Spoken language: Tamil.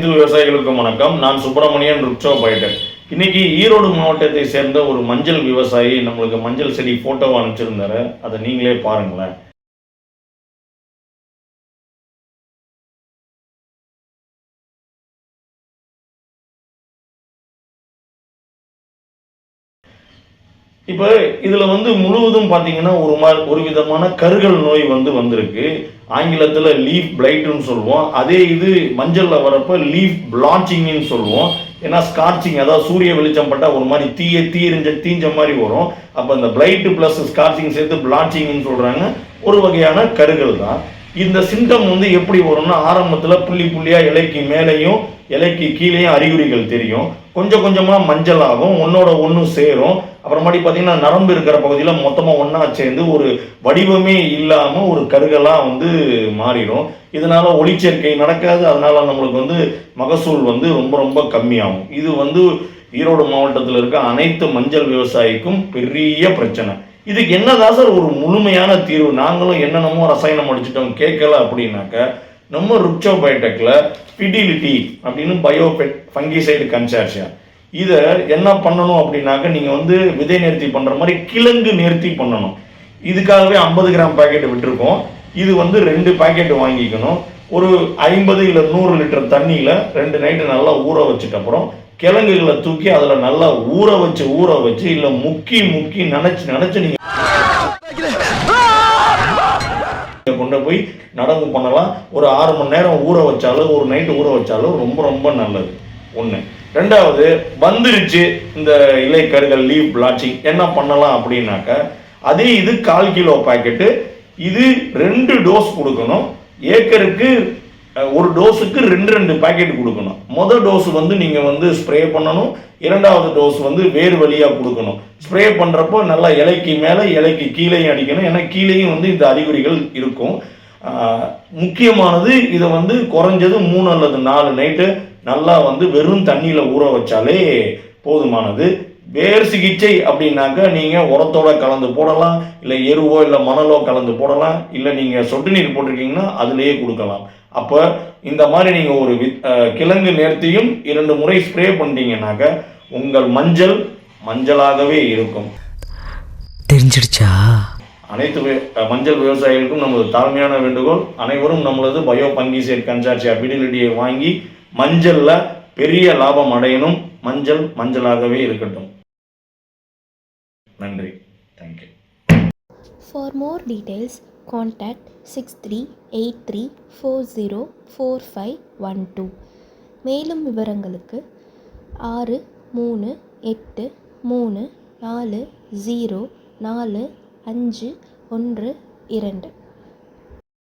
அனைத்து விவசாயிகளுக்கும் வணக்கம். நான் சுப்பிரமணியன் ருக்ஷோ பைட்டர் இன்னைக்கு ஈரோடு மாவட்டத்தை சேர்ந்த ஒரு மஞ்சள் விவசாயி நம்மளுக்கு மஞ்சள் செடி போட்டோ அனுப்பிச்சிருந்தாரு. அதை நீங்களே பாருங்களேன். இப்போ இதில் வந்து முழுவதும் பார்த்தீங்கன்னா ஒரு மா ஒரு விதமான கருகல் நோய் வந்து வந்திருக்கு. ஆங்கிலத்தில் லீஃப் பிளைட்டுன்னு சொல்லுவோம். அதே இது மஞ்சளில் வரப்போ லீஃப் பிளாச்சிங்னு சொல்லுவோம். ஏன்னா ஸ்கார்ச்சிங் அதாவது சூரிய வெளிச்சம் பட்டால் ஒரு மாதிரி தீய தீரிஞ்ச தீஞ்ச மாதிரி வரும். அப்போ இந்த பிளைட்டு ப்ளஸ் ஸ்கார்ச்சிங் சேர்த்து பிளாச்சிங்னு சொல்கிறாங்க ஒரு வகையான கருகள் தான். இந்த சிம்டம் வந்து எப்படி வரும்னா ஆரம்பத்தில் புள்ளி புள்ளியாக இலைக்கு மேலேயும் இலைக்கு கீழேயும் அறிகுறிகள் தெரியும். கொஞ்சம் கொஞ்சமாக மஞ்சள் ஆகும் ஒன்றோட ஒன்று சேரும். அப்புறமாட்டி பார்த்தீங்கன்னா நரம்பு இருக்கிற பகுதியில் மொத்தமாக ஒன்றா சேர்ந்து ஒரு வடிவமே இல்லாமல் ஒரு கருகலாக வந்து மாறிடும். இதனால் ஒளிச்சேர்க்கை நடக்காது அதனால் நம்மளுக்கு வந்து மகசூல் வந்து ரொம்ப ரொம்ப கம்மியாகும். இது வந்து ஈரோடு மாவட்டத்தில் இருக்க அனைத்து மஞ்சள் விவசாயிக்கும் பெரிய பிரச்சனை. இதுக்கு என்னதான் சார் ஒரு முழுமையான தீர்வு? நாங்களும் என்னென்னமோ ரசாயனம் அடிச்சிட்டோம் கேட்கல அப்படின்னாக்க நம்ம ருக்சோ பயோடெக்கில் ஃபிடிலிட்டி அப்படின்னு பயோபெட் ஃபங்கிசைடு கன்சார்ஷியா இதை என்ன பண்ணணும் அப்படின்னாக்க நீங்கள் வந்து விதை நேர்த்தி பண்ணுற மாதிரி கிழங்கு நேர்த்தி பண்ணணும். இதுக்காகவே ஐம்பது கிராம் பேக்கெட் விட்டுருக்கோம். இது வந்து ரெண்டு பேக்கெட் வாங்கிக்கணும். ஒரு ஐம்பது இல்லை நூறு லிட்டர் தண்ணியில் ரெண்டு நைட்டு நல்லா ஊற வச்சுட்டு அப்புறம் கிழங்குகளை தூக்கி அதில் நல்லா ஊற வச்சு ஊற வச்சு இல்லை முக்கி முக்கி நினச்சி நினச்சி நீங்கள் கொண்டு போய் நடவு பண்ணலாம். ஒரு ஆறு மணி நேரம் ஊற வச்சாலும் ஒரு நைட்டு ஊற வச்சாலும் ரொம்ப ரொம்ப நல்லது. ஒன்று ரெண்டாவது வந்துருச்சு இந்த இலைக்கருகள் லீவ் பிளாச்சிங் என்ன பண்ணலாம் அப்படின்னாக்க அதே இது கால் கிலோ பாக்கெட்டு இது ரெண்டு டோஸ் கொடுக்கணும். ஏக்கருக்கு ஒரு டோஸுக்கு ரெண்டு ரெண்டு பாக்கெட் கொடுக்கணும். மொதல் டோஸ் வந்து நீங்கள் வந்து ஸ்ப்ரே பண்ணணும். இரண்டாவது டோஸ் வந்து வேறு வழியாக கொடுக்கணும். ஸ்ப்ரே பண்ணுறப்போ நல்லா இலைக்கு மேலே இலைக்கு கீழேயும் அடிக்கணும். ஏன்னா கீழேயும் வந்து இந்த அறிகுறிகள் இருக்கும். முக்கியமானது இதை வந்து குறைஞ்சது மூணு அல்லது நாலு நைட்டு நல்லா வந்து வெறும் தண்ணியில் ஊற வச்சாலே போதுமானது. வேர் சிகிச்சை அப்படின்னாக்க நீங்கள் உரத்தோட கலந்து போடலாம் இல்லை எருவோ இல்லை மணலோ கலந்து போடலாம் இல்லை நீங்கள் சொட்டு நீர் போட்டிருக்கீங்கன்னா அதுலேயே கொடுக்கலாம். அப்போ இந்த மாதிரி நீங்கள் ஒரு வித் கிழங்கு நேர்த்தியும் இரண்டு முறை ஸ்ப்ரே பண்ணிட்டீங்கன்னாக்க உங்கள் மஞ்சள் மஞ்சளாகவே இருக்கும். தெரிஞ்சிடுச்சா? அனைத்து மஞ்சள் விவசாயிகளுக்கும் நமது தாழ்மையான வேண்டுகோள். அனைவரும் நம்மளது பயோ பங்கிசேட் கன்சார்சி அபிடிலிட்டியை வாங்கி மஞ்சள்ல பெரிய லாபம் அடையணும். மஞ்சள் மஞ்சளாகவே இருக்கட்டும். நன்றி. Thank you for more details contact six three eight three four zero four five one two மேலும் விவரங்களுக்கு ஆறு மூணு எட்டு மூணு நாலு ஜீரோ நாலு அஞ்சு ஒன்று இரண்டு.